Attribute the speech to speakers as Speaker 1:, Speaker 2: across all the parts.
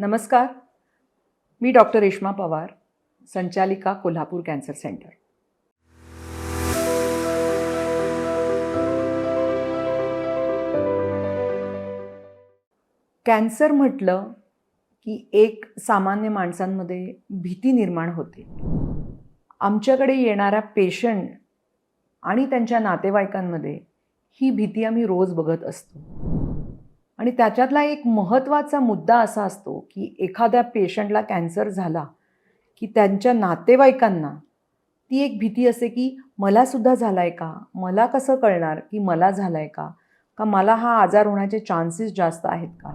Speaker 1: नमस्कार. मी डॉक्टर रेश्मा पवार संचालिका Kolhapur cancer centre. Cancer म्हटलं की एक सामान्य माणसांमध्ये भीती निर्माण होते. आमच्याकडे येणाऱ्या पेशंट आणि त्यांच्या नातेवाईकांमध्ये ही भीती आम्ही रोज बघत असतो. आणि त्याच्यातला एक महत्त्वाचा मुद्दा असा असतो की एखाद्या पेशंटला कॅन्सर झाला की त्यांच्या नातेवाईकांना ती एक भीती असते की मलासुद्धा झाला आहे का? मला कसं कळणार की मला झाला आहे का? का मला हा आजार होण्याचे चान्सेस जास्त आहेत का?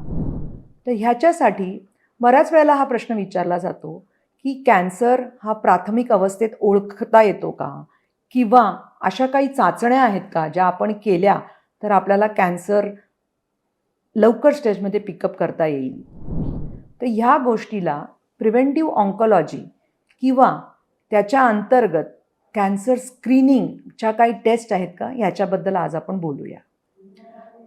Speaker 1: तर ह्याच्यासाठी बऱ्याच वेळेला हा प्रश्न विचारला जातो की कॅन्सर हा प्राथमिक अवस्थेत ओळखता येतो का? किंवा अशा काही चाचण्या आहेत का ज्या आपण केल्या तर आपल्याला कॅन्सर लवकर स्टेजमध्ये पिकअप करता येईल. तर ह्या गोष्टीला प्रिव्हेंटिव्ह ऑन्कॉलॉजी किंवा त्याच्या अंतर्गत कॅन्सर स्क्रीनिंगच्या काही टेस्ट आहेत का? ह्याच्याबद्दल आज आपण बोलूया.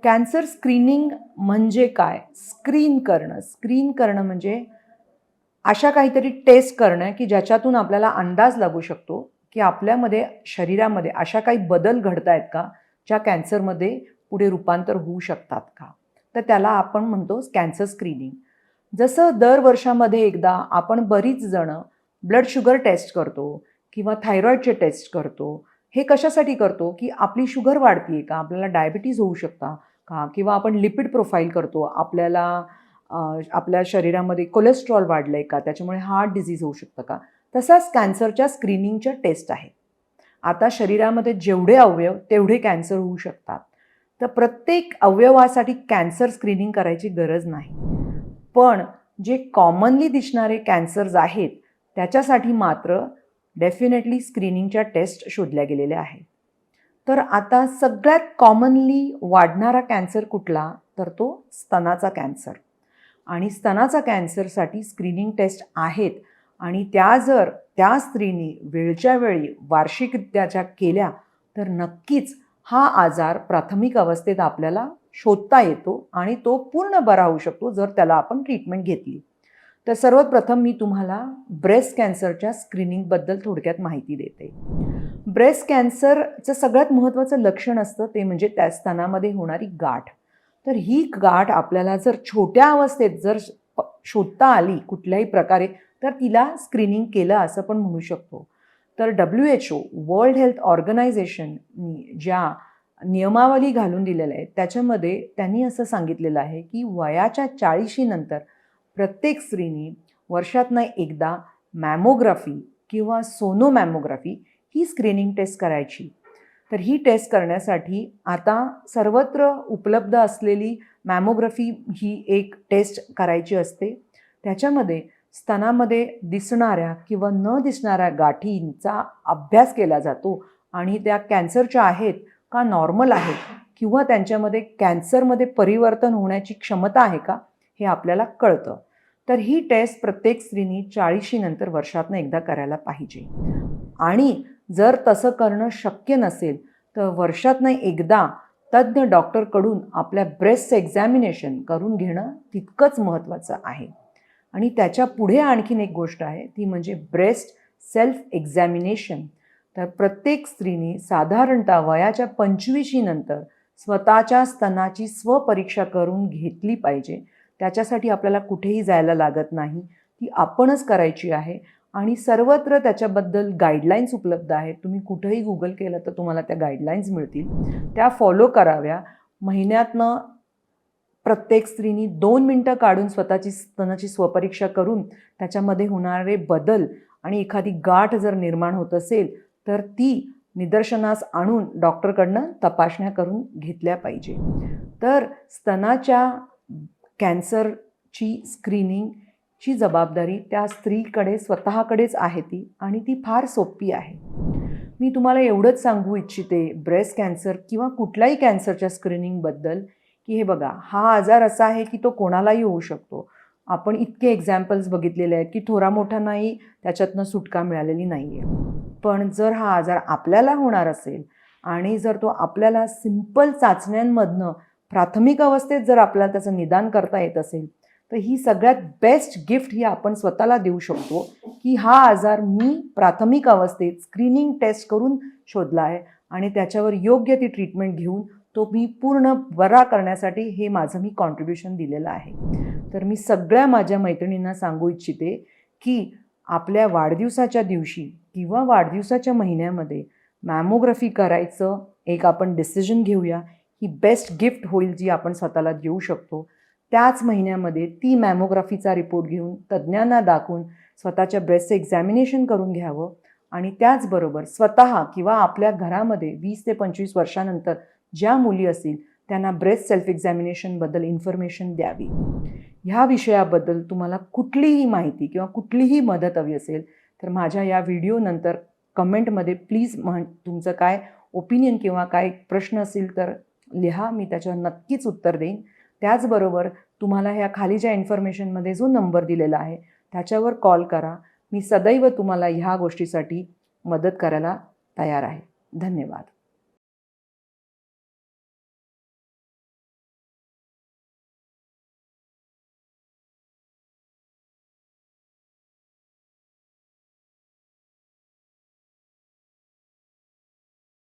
Speaker 1: कॅन्सर स्क्रीनिंग म्हणजे काय? स्क्रीन करणं. स्क्रीन करणं म्हणजे अशा काहीतरी टेस्ट करणं की ज्याच्यातून आपल्याला अंदाज लागू शकतो की आपल्यामध्ये शरीरामध्ये अशा काही बदल घडत आहेत का? ज्या कॅन्सरमध्ये पुढे रूपांतर होऊ शकतात का? तर त्याला आपण म्हणतो कॅन्सर स्क्रीनिंग जसं दर वर्षामध्ये एकदा आपण बरीच जणं ब्लड शुगर टेस्ट करतो किंवा थायरॉईडचे टेस्ट करतो. हे कशासाठी करतो? की आपली शुगर वाढते का? आपल्याला डायबिटीज होऊ शकता का? किंवा आपण लिपिड प्रोफाईल करतो. आपल्याला आपल्या शरीरामध्ये कोलेस्ट्रॉल वाढलं आहे का? त्याच्यामुळे हार्ट डिझीज होऊ शकतं का? तसाच कॅन्सरच्या स्क्रीनिंगच्या टेस्ट आहेत. आता शरीरामध्ये जेवढे अवयव तेवढे कॅन्सर होऊ शकतात. तर प्रत्येक अवयवासाठी कॅन्सर स्क्रीनिंग करायची गरज नाही. पण जे कॉमनली दिसणारे कॅन्सर्स आहेत त्याच्यासाठी मात्र डेफिनेटली स्क्रीनिंगच्या टेस्ट शोधल्या गेलेल्या आहेत. तर आता सगळ्यात कॉमनली वाढणारा कॅन्सर कुठला? तर तो स्तनाचा कॅन्सर. आणि स्तनाचा कॅन्सरसाठी स्क्रीनिंग टेस्ट आहेत आणि त्या जर त्या स्त्रीनी वेळच्या वेळी वार्षिकरित्या ज्या केल्या तर नक्कीच हा आजार प्राथमिक अवस्थेत आपल्याला शोधता येतो आणि तो पूर्ण बरा होऊ शकतो जर त्याला आपण ट्रीटमेंट घेतली. तर सर्वात प्रथम मी तुम्हाला ब्रेस्ट कॅन्सरच्या स्क्रीनिंगबद्दल थोडक्यात माहिती देते. ब्रेस्ट कॅन्सरचं सगळ्यात महत्त्वाचं लक्षण असतं ते म्हणजे त्या स्तनामध्ये होणारी गाठ. तर ही गाठ आपल्याला जर छोट्या अवस्थेत जर शोधता आली कुठल्याही प्रकारे तर तिला स्क्रीनिंग केलं असं पण म्हणू शकतो. तर W H O world health ऑर्गनायझेशननी ज्या नियमावली घालून दिलेल्या आहेत त्याच्यामध्ये त्यांनी असं सांगितलेलं आहे की वयाच्या चाळीशीनंतर प्रत्येक स्त्रीनी वर्षातनं एकदा मॅमोग्राफी किंवा सोनोमॅमोग्राफी ही स्क्रीनिंग टेस्ट करायची. तर ही टेस्ट करण्यासाठी आता सर्वत्र उपलब्ध असलेली मॅमोग्राफी ही एक टेस्ट करायची असते. त्याच्यामध्ये स्तनामध्ये दिसणाऱ्या किंवा न दिसणाऱ्या गाठींचा अभ्यास केला जातो. आणि त्या कॅन्सरच्या आहेत का नॉर्मल आहेत किंवा त्यांच्यामध्ये कॅन्सरमध्ये परिवर्तन होण्याची क्षमता आहे का हे आपल्याला कळतं. तर ही टेस्ट प्रत्येक स्त्रीनी चाळीशीनंतर वर्षातनं एकदा करायला पाहिजे. आणि जर तसं करणं शक्य नसेल तर वर्षातनं एकदा तज्ज्ञ डॉक्टरकडून आपल्या ब्रेस्ट एक्झॅमिनेशन करून घेणं तितकंच महत्त्वाचं आहे. आणि त्याच्या पुढे आणखीन एक गोष्ट आहे ती म्हणजे ब्रेस्ट सेल्फ एक्झॅमिनेशन तर प्रत्येक स्त्रीने साधारणतः वयाच्या पंचवीशीनंतर स्वतःच्या स्तनाची स्वपरीक्षा करून घेतली पाहिजे. त्याच्यासाठी आपल्याला कुठेही जायला लागत नाही. ती आपणच करायची आहे आणि सर्वत्र त्याच्याबद्दल गाईडलाईन्स उपलब्ध आहेत. तुम्ही कुठंही गुगल केलं तर तुम्हाला त्या गाईडलाईन्स मिळतील. त्या फॉलो कराव्या. महिन्यातनं प्रत्येक स्त्रीनी दोन मिनटं काढून स्वतःची स्तनाची स्वपरीक्षा करून त्याच्यामध्ये होणारे बदल आणि एखादी गाठ जर निर्माण होत असेल तर ती निदर्शनास आणून डॉक्टरकडनं तपासण्या करून घेतल्या पाहिजे. तर स्तनाच्या कॅन्सरची स्क्रीनिंगची जबाबदारी त्या स्त्रीकडे स्वतःकडेच आहे ती आणि ती फार सोपी आहे. मी तुम्हाला एवढंच सांगू इच्छिते ब्रेस्ट कॅन्सर किंवा कुठल्याही कॅन्सरच्या स्क्रीनिंगबद्दल की हे बघा हा आजार असा आहे की तो कोणालाही होऊ शकतो. आपण इतके एक्झाम्पल्स बघितलेले आहेत की थोरा मोठ्यांनाही त्याच्यातनं सुटका मिळालेली नाही आहे पण जर हा आजार आपल्याला होणार असेल आणि जर तो आपल्याला सिंपल चाचण्यांमधनं प्राथमिक अवस्थेत जर आपल्याला त्याचं निदान करता येत असेल तर ही सगळ्यात बेस्ट गिफ्ट ही आपण स्वतःला देऊ शकतो की हा आजार मी प्राथमिक अवस्थेत स्क्रीनिंग टेस्ट करून शोधला आहे आणि त्याच्यावर योग्य ती ट्रीटमेंट घेऊन तो मी पूर्ण बरा करण्यासाठी हे माझं मी कॉन्ट्रीब्युशन दिलेलं आहे. तर मी सगळ्या माझ्या मैत्रिणींना सांगू इच्छिते की आपल्या वाढदिवसाच्या दिवशी किंवा वाढदिवसाच्या महिन्यामध्ये मॅमोग्राफी करायचं एक आपण डिसिजन घेऊया ही बेस्ट गिफ्ट होईल जी आपण स्वतःला देऊ शकतो. त्याच महिन्यामध्ये ती मॅमोग्राफीचा रिपोर्ट घेऊन तज्ज्ञांना दाखवून स्वतःच्या ब्रेस्टचं एक्झॅमिनेशन करून घ्यावं आणि त्याचबरोबर स्वतः किंवा आपल्या घरामध्ये वीस ते पंचवीस वर्षानंतर ज्या मुली असतील त्यांना ब्रेस्ट सेल्फ एक्झॅमिनेशनबद्दल इन्फॉर्मेशन द्यावी. ह्या विषयाबद्दल तुम्हाला कुठलीही माहिती किंवा कुठलीही मदत हवी असेल तर माझ्या या व्हिडिओनंतर कमेंटमध्ये प्लीज म्हण तुमचं काय ओपिनियन किंवा काय प्रश्न असेल तर लिहा मी त्याच्यावर नक्कीच उत्तर देईन. त्याचबरोबर तुम्हाला ह्या खाली ज्या इन्फॉर्मेशनमध्ये जो नंबर दिलेला आहे त्याच्यावर कॉल करा. मी सदैव तुम्हाला ह्या गोष्टीसाठी मदत करायला तयार आहे. धन्यवाद.